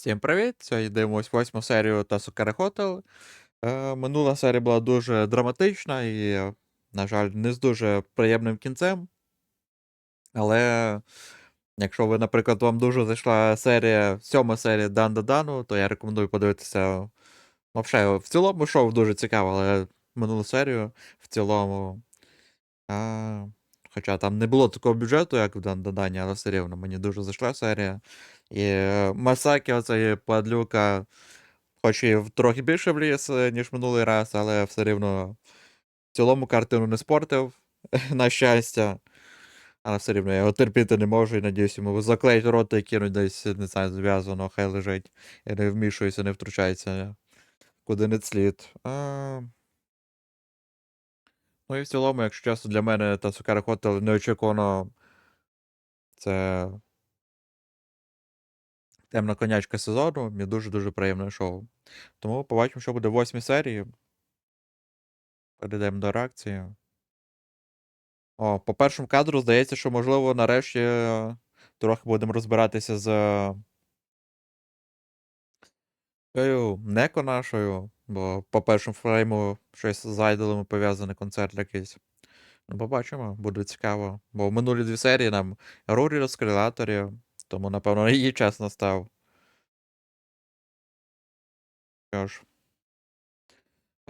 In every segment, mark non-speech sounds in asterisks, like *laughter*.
Всім привіт! Сьогодні дивимось восьму серію Тасукаре Хотел. Е, минула серія була дуже драматична і, е, на жаль, не з дуже приємним кінцем. Але якщо ви, наприклад, вам дуже зайшла серія, сьома серія Дан Дану, то я рекомендую подивитися. Ну, взагалі, в цілому шоу дуже цікаво, але минулу серію в цілому. А, хоча там не було такого бюджету, як в Дан Дані, але все рівно мені дуже зайшла серія. І Масакі, оцей падлюка, хоч і трохи більше вліз, е, ніж минулий раз, але все рівно в цілому картину не спортив, *laughs* на щастя. Але все рівно я його терпіти не можу і надіюсь, йому заклеїть рота і кинуть десь, не знаю, зв'язано, хай лежить. І не вмішується, не втручається. Куди не слід. А... Ну і в цілому, якщо чесно, для мене та Сукара Хотел неочікувано. Це темна конячка сезону. Мені дуже-дуже приємне шоу. Тому побачимо, що буде в восьмій серії. Перейдемо до реакції. О, по першому кадру здається, що, можливо, нарешті е, трохи будемо розбиратися з е, неко нашою, бо по першому фрейму щось з айдолами пов'язаний концерт якийсь. Ну, побачимо, буде цікаво. Бо в минулі дві серії нам Рурі розкрилаторі, тому, напевно, *laughs* її час настав. Що ж.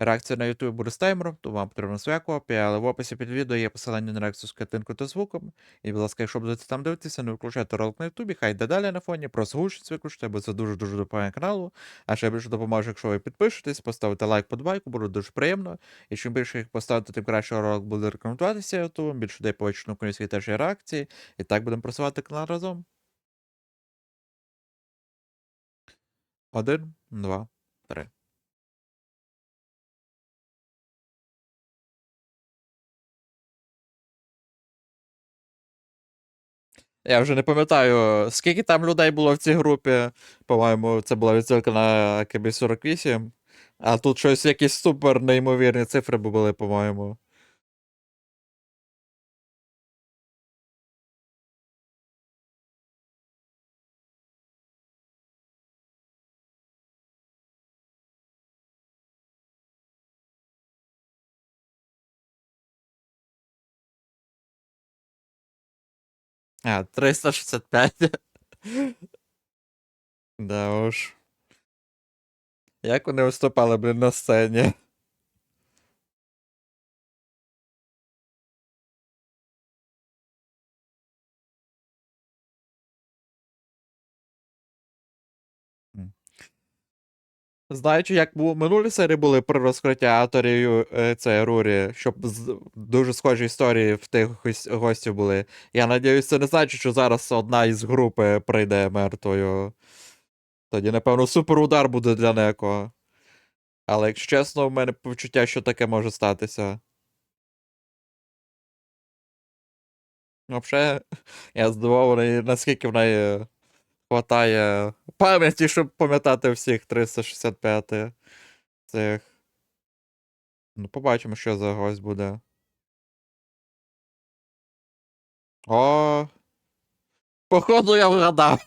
Реакція на YouTube буде з таймером, то вам потрібна своя копія, але в описі під відео є посилання на реакцію з картинкою та звуком. І, будь ласка, якщо будете там дивитися, не виключайте ролик на YouTube, хай йде далі на фоні, просто гучність бо це дуже-дуже допомагає каналу. А ще більше допоможе, якщо ви підпишетесь, поставите лайк подбайку, буде дуже приємно. І чим більше їх поставите, тим краще ролик буде рекомендуватися YouTube, більше людей побачить на теж реакції. І так будемо просувати канал разом. Один, два, три. Я вже не пам'ятаю, скільки там людей було в цій групі. По-моєму, це була відсилка на КБ-48. А тут щось якісь супер неймовірні цифри були, по-моєму. А, 365. *laughs* Да уж. Як вони виступали, блін, на сцені? Знаючи, як у минулій серії були при розкритті авторів е, це Рурі, щоб дуже схожі історії в тих гостів були. Я надіюсь, це не значить, що зараз одна із групи прийде мертвою. Тоді, напевно, суперудар буде для Неко. Але якщо чесно, в мене почуття, що таке може статися. Взагалі, *laughs* я здивований, наскільки в неї хватає пам'яті, щоб пам'ятати всіх 365 цих. Ну, побачимо, що за гость буде. О! Походу, я вгадав.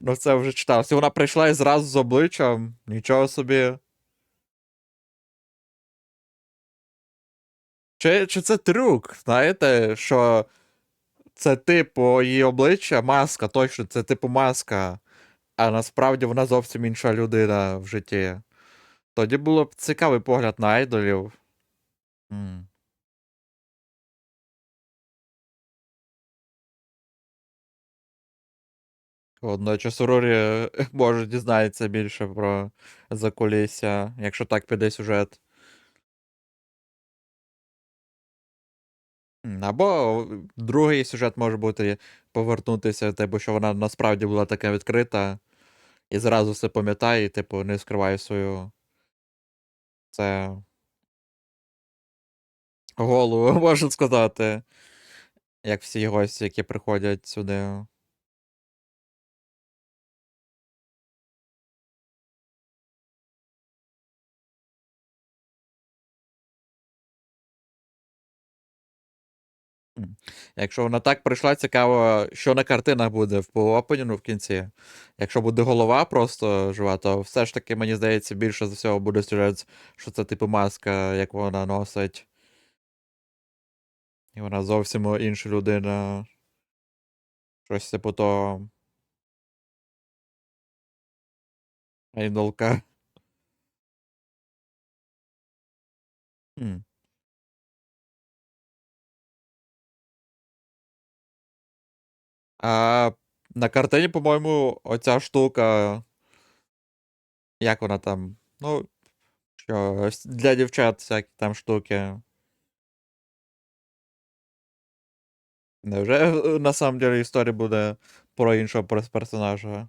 Ну, це вже читався. Вона прийшла і зразу з обличчям. Нічого собі. Чи, чи це трюк? Знаєте, що це типу її обличчя, маска, точно, це типу маска. А насправді вона зовсім інша людина в житті. Тоді було б цікавий погляд на айдолів. М. Водночас Рурі *laughs* може дізнається більше про закулісся, якщо так піде сюжет. Або другий сюжет може бути повернутися, типу, що вона насправді була така відкрита і зразу все пам'ятає, і, типу, не скриває свою. Це. Голову, *laughs* можна сказати. Як всі гості, які приходять сюди. Якщо вона так прийшла, цікаво, що на картинах буде в опенінгу в кінці. Якщо буде голова просто жива, то все ж таки, мені здається, більше за всього буде сюжет, що це типу маска, яку вона носить. І вона зовсім інша людина. Щось типу того. Айдолка. Хм. А на картині, по-моєму, оця штука. Як вона там? Ну, що, для дівчат всякі там штуки. Невже е, на самом деле історія буде про іншого персонажа?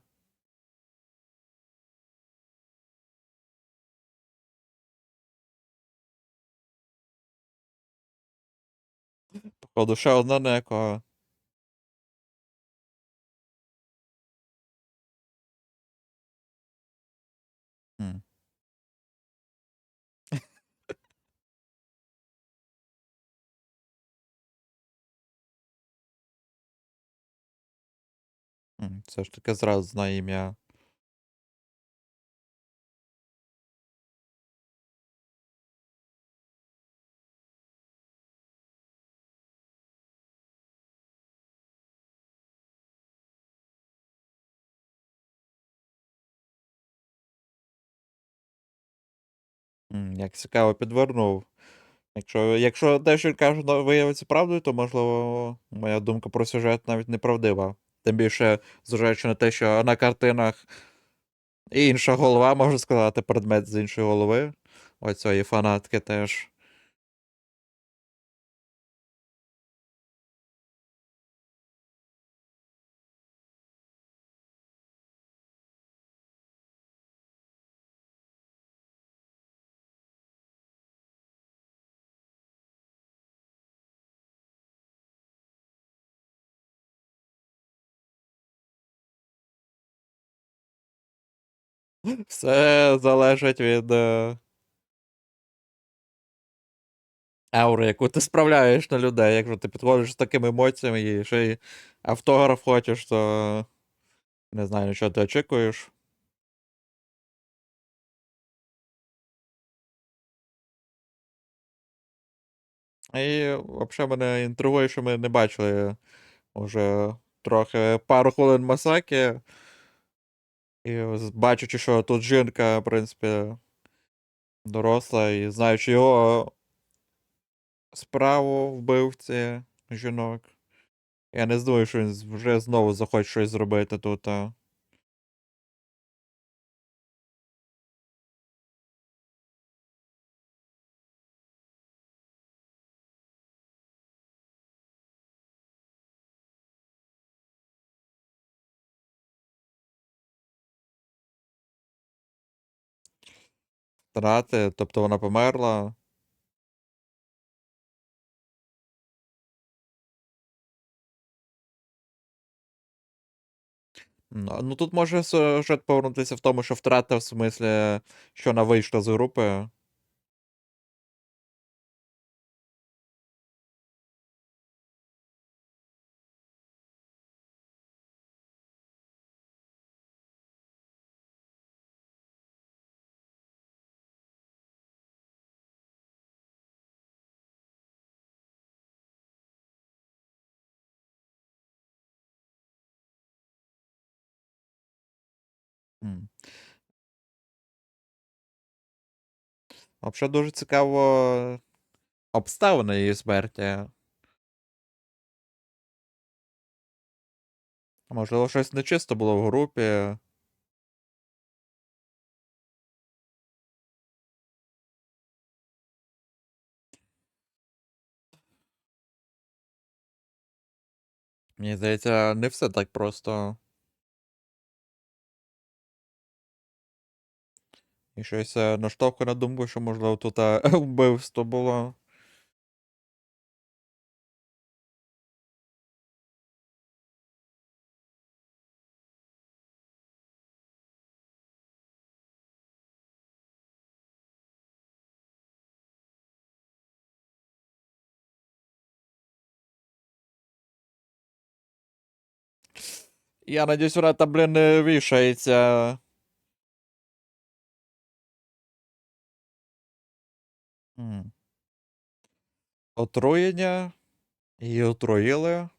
Походу, ще одна неко. Все ж таки зразу знає ім'я. Як цікаво підвернув. Якщо, якщо те, що ну, виявиться правдою, то можливо моя думка про сюжет навіть неправдива. Тим більше, зважаючи на те, що на картинах інша голова, можна сказати, предмет з іншої голови. Оцієї фанатки теж. *laughs* Все залежить від е, аури, яку ти справляєш на людей. Якщо ти підходиш з такими емоціями і ще й автограф хочеш, то не знаю, що ти очікуєш. І взагалі мене інтригує, що ми не бачили уже трохи пару хвилин Масаки. І бачучи, що тут жінка, в принципі, доросла, і знаючи його справу вбивці жінок. Я не думаю, що він вже знову захоче щось зробити тут. а. Втрати, тобто вона померла. Ну, тут може сюжет повернутися в тому, що втрата в смислі, що вона вийшла з групи. Взагалі дуже цікаво обставини її смерті. Можливо, щось нечисто було в групі. Мені здається, не все так просто. І щось наштовху на думку, що можливо тут е, *laughs* вбивство було. Я надіюсь, вона блін, вішається. М. Отруєння. Її отруїли.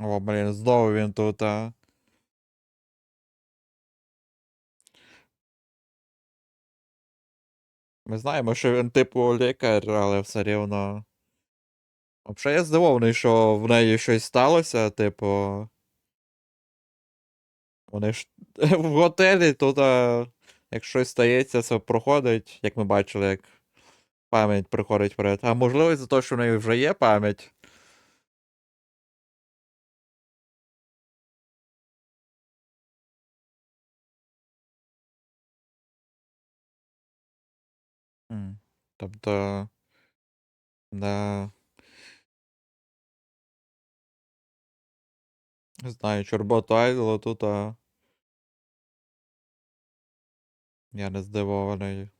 О, блін, знову він тут, а. Ми знаємо, що він типу лікар, але все рівно. Взагалі я здивований, що в неї щось сталося, типу. Вони ж *laughs* в готелі тут, а, як щось стається, це проходить, як ми бачили, як пам'ять приходить вперед. А можливо, із-за те, що в неї вже є пам'ять. Тобто. Да. Не знаю, чи роботу Айдола тут, а. Я не здивований.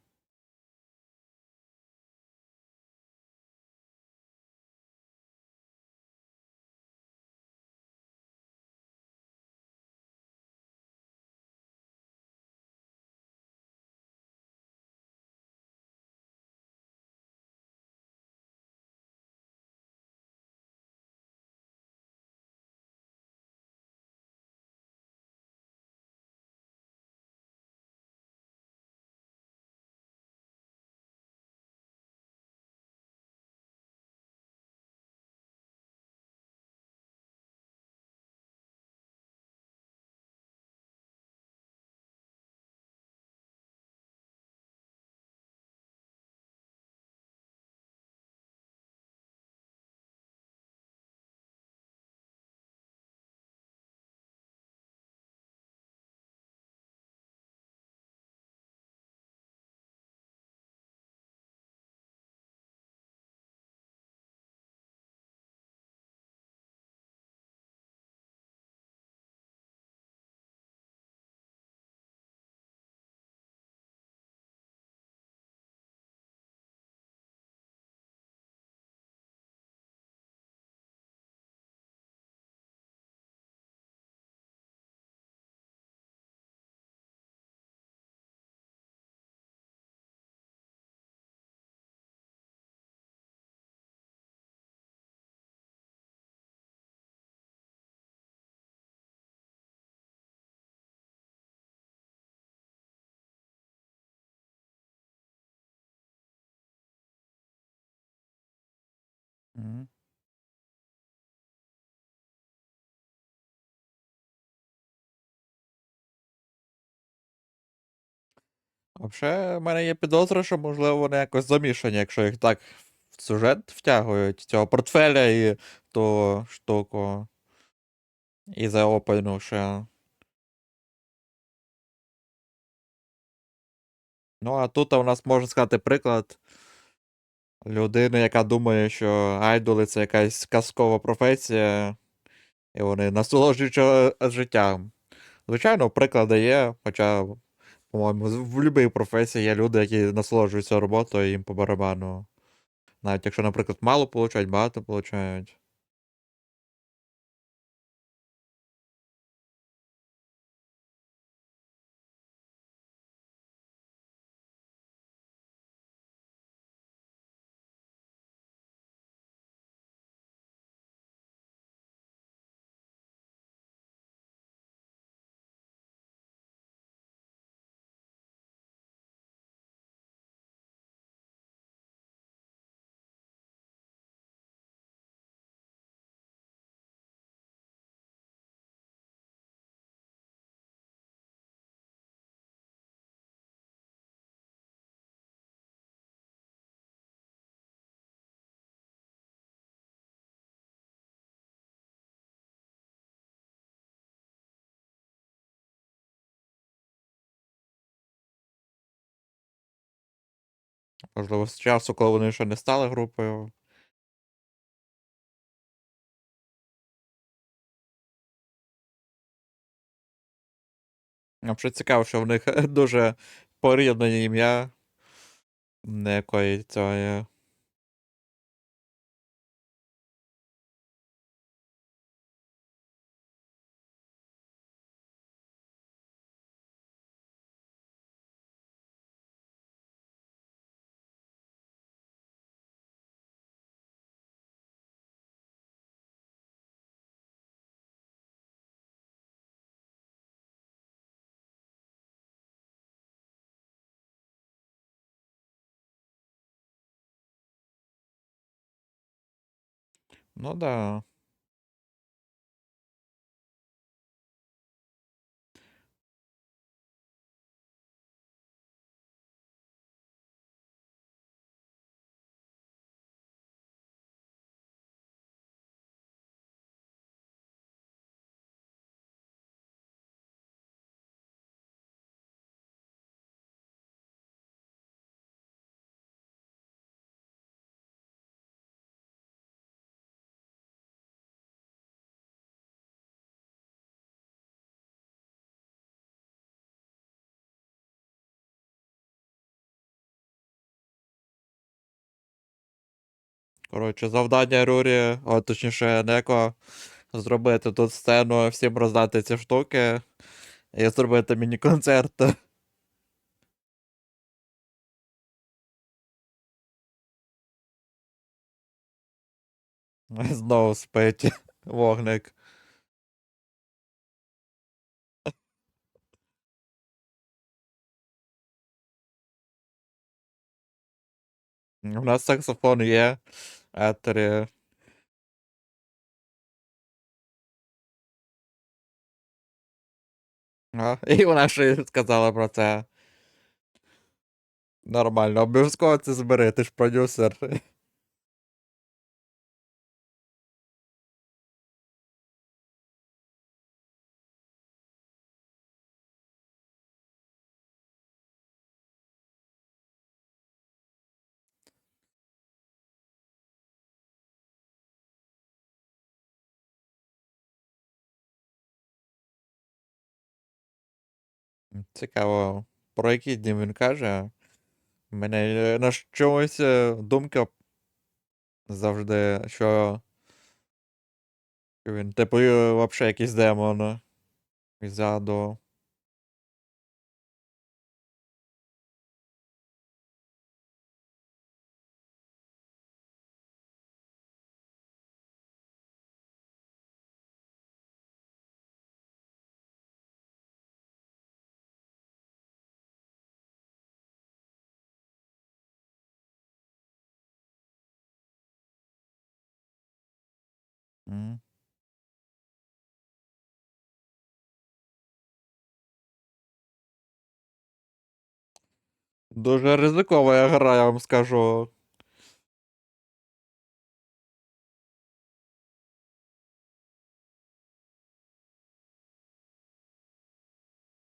Мгм. Вообще, в мене є підозра, що, можливо, вони якось замішані, якщо їх так в сюжет втягують, цього портфеля і ту штуку. І заопену ще. Ну, а тут у нас можна сказати приклад людини, яка думає, що айдоли це якась казкова професія, і вони насолоджуються життям. Звичайно, приклади є, хоча, по-моєму, в будь-якій професії є люди, які насолоджуються роботою їм по барабану. Навіть якщо, наприклад, мало получають, багато получають. Можливо, з часу, коли вони ще не стали групою. Ну, взагалі цікаво, що в них *laughs* дуже порідне ім'я. Якої цього Ну да. Коротше, завдання Рурі, а точніше, Неко, зробити тут сцену, всім роздати ці штуки і зробити міні-концерт. *laughs* Знову спить *laughs* вогник. У нас саксофон є. Етері. А, *laughs* і вона ще сказала про це. Нормально, обов'язково це збери, ти ж продюсер. Цікаво, про які дні він каже. Мене е, на чомусь е, думка завжди, що він, типу, взагалі якийсь демон. Ззаду. Дуже ризикова гра, я вам скажу.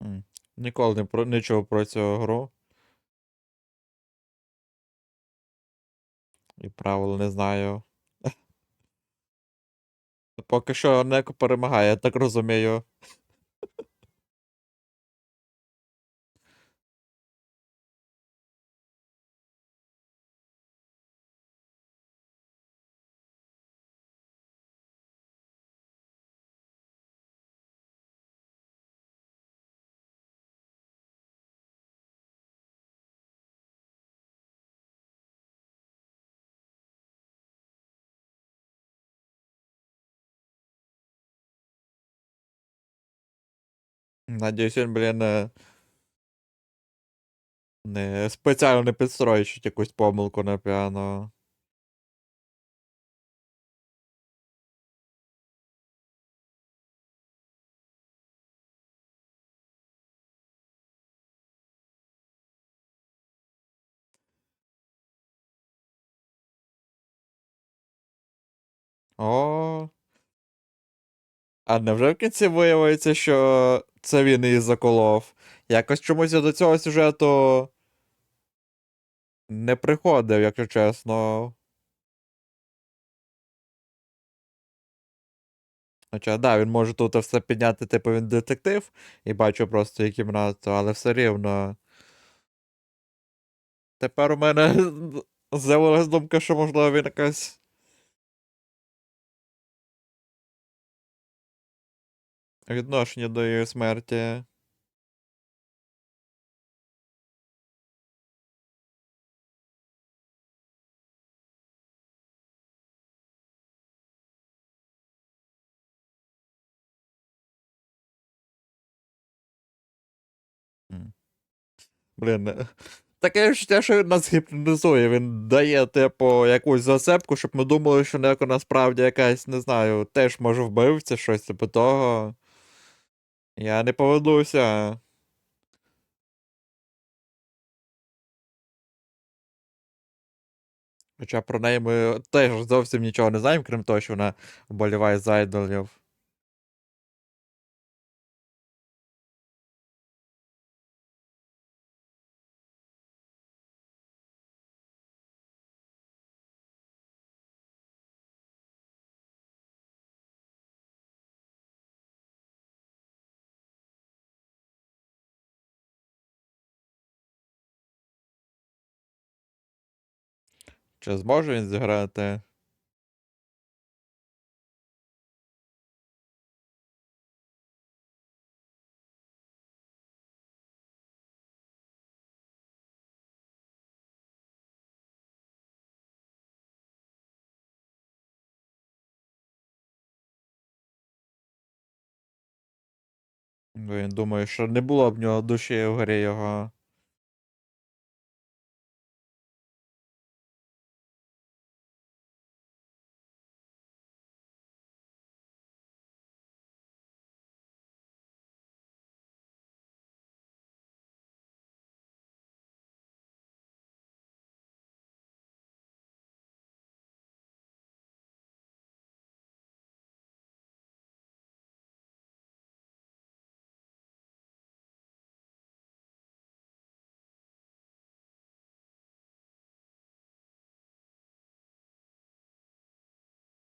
М. Ніколи не про чув про цю гру. І правил не знаю. Поки що Неко перемагає, я так розумію. Надіюсь, він, блін, не спеціально підстроїть якусь помилку на піано. О. А невже в кінці виявиться, що це він її заколов? Якось чомусь я до цього сюжету не приходив, якщо чесно. Хоча, да, він може тут все підняти, типу він детектив, і бачу просто її кімнату, але все рівно. Тепер у мене *laughs* з'явилась думка, що можливо він якась. Відношення до її смерті. Блін, е, таке відчуття, що він нас гіпнотизує. Він дає, типу, якусь засепку, щоб ми думали, що Неко насправді якась, не знаю, теж може вбивця, щось типу того. Я не поведуся. Хоча про неї ми теж зовсім нічого не знаємо, крім того, що вона вболіває за айдолів. Чи зможе він зіграти? Він думає, що не було б в нього душі в грі його.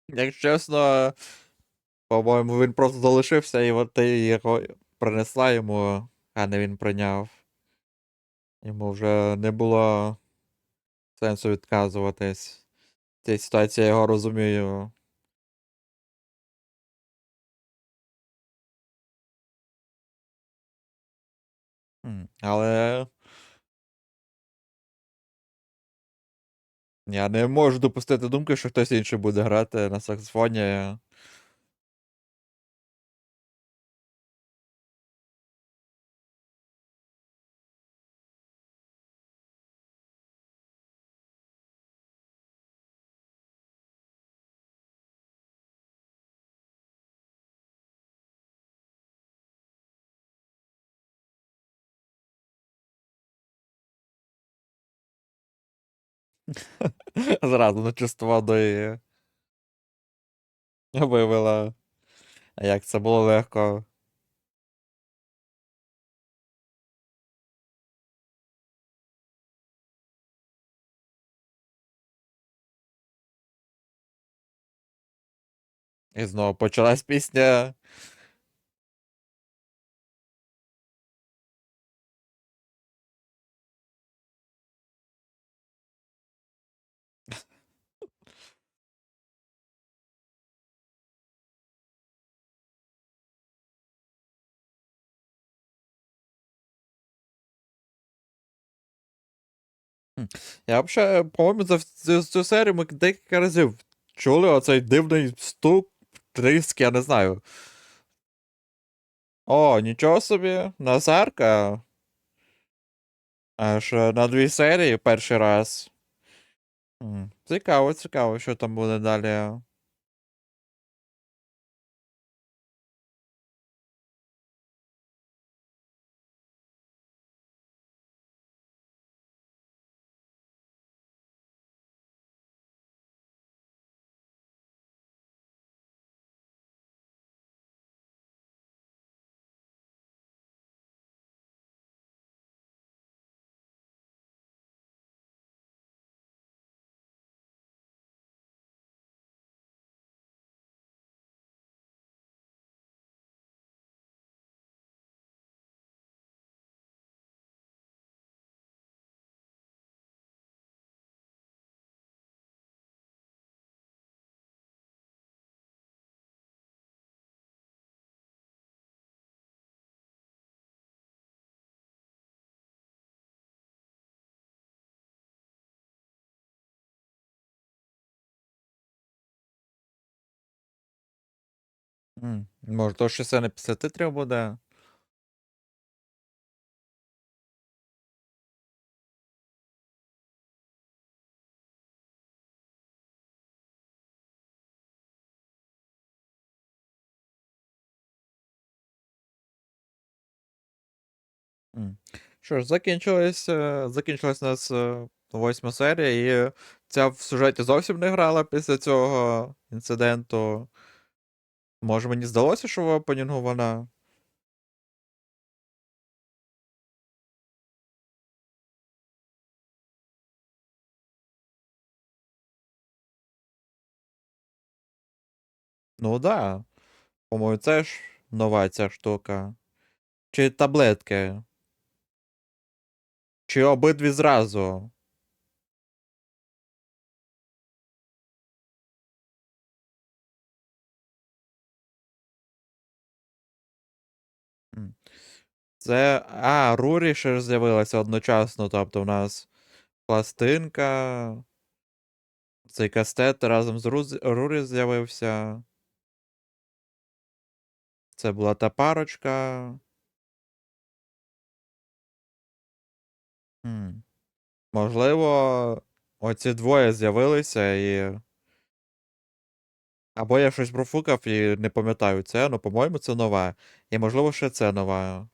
Якщо чесно, по-моєму, він просто залишився, і от ти його принесла йому, а не він прийняв. Йому вже не було сенсу відказуватись. В цій ситуації я його розумію. Але. Я не можу допустити думки, що хтось інший буде грати на саксофоні. *laughs* Зразу на чисту воду і вивела. А як це було легко. І знову почалась пісня. Я взагалі, по-моєму, за цю, цю серію ми декілька разів чули оцей дивний стук, тріск, я не знаю. О, нічого собі, Назарка. Аж е, на дві серії перший раз. Цікаво, цікаво, що там буде далі. М, Може, то ще це не після титрів буде. Що ж, закінчилась, е, закінчилась у нас е, восьма серія, і ця в сюжеті зовсім не грала після цього інциденту. Може, мені здалося, що в опенінгу вона. Ну да. По-моєму, це ж нова ця штука. Чи таблетки? Чи обидві зразу? Це. А, Рурі ще ж з'явилася одночасно. Тобто, в нас пластинка. Цей кастет разом з Руз... Рурі з'явився. Це була та парочка. Хм. Можливо, оці двоє з'явилися і. Або я щось профукав і не пам'ятаю це, ну, по-моєму, це нова. І, можливо, ще це нова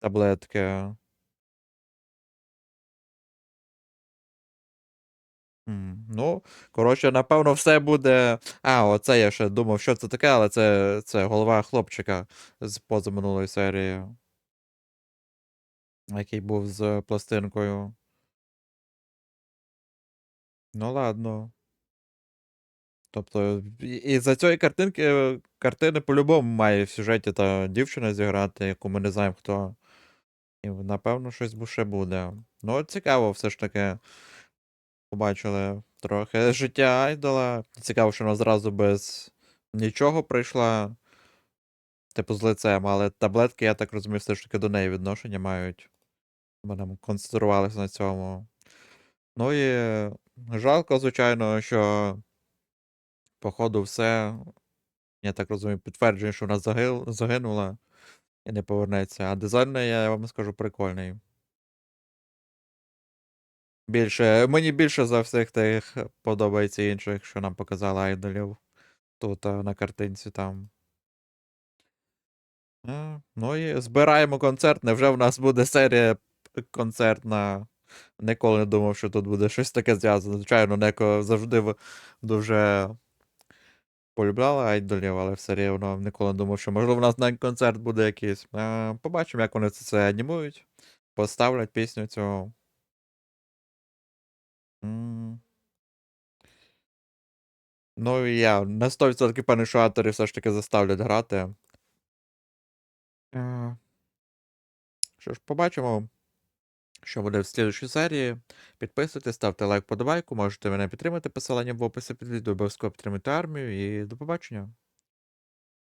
таблетка. М, Ну, коротше, напевно, все буде. А, оце я ще думав, що це таке, але це, це голова хлопчика з позаминулої серії. Який був з пластинкою. Ну, ладно. Тобто, і, і за цієї картинки, картини по-любому має в сюжеті та дівчина зіграти, яку ми не знаємо хто. І напевно щось ще буде. Ну, цікаво, все ж таки. Побачили трохи *laughs* життя айдола. Цікаво, що вона зразу без нічого прийшла. Типу з лицем, але таблетки, я так розумію, все ж таки до неї відношення мають. Бо нам концентрувалися на цьому. Ну і жалко, звичайно, що, походу, все. Я так розумію, підтверджує, що вона загинула і не повернеться. А дизайн, я вам скажу, прикольний. Більше, мені більше за всіх тих подобається інших, що нам показали айдолів. Тут на картинці там. Е, Ну і збираємо концерт. Невже в нас буде серія концертна? Ніколи не думав, що тут буде щось таке зв'язане. Звичайно, Неко завжди дуже полюбляла айдолів, але все рівно ніколи не думав, що можливо в нас на концерт буде якийсь. Е, Побачимо, як вони це анімують. Поставлять пісню цю. М. Ну і я на 100% певний, що автори все ж таки заставлять грати. Е, Що ж, побачимо, що буде в слідчій серії. Підписуйтесь, ставте лайк, подобайку, можете мене підтримати посилання в описі під відео, обов'язково підтримати армію і до побачення.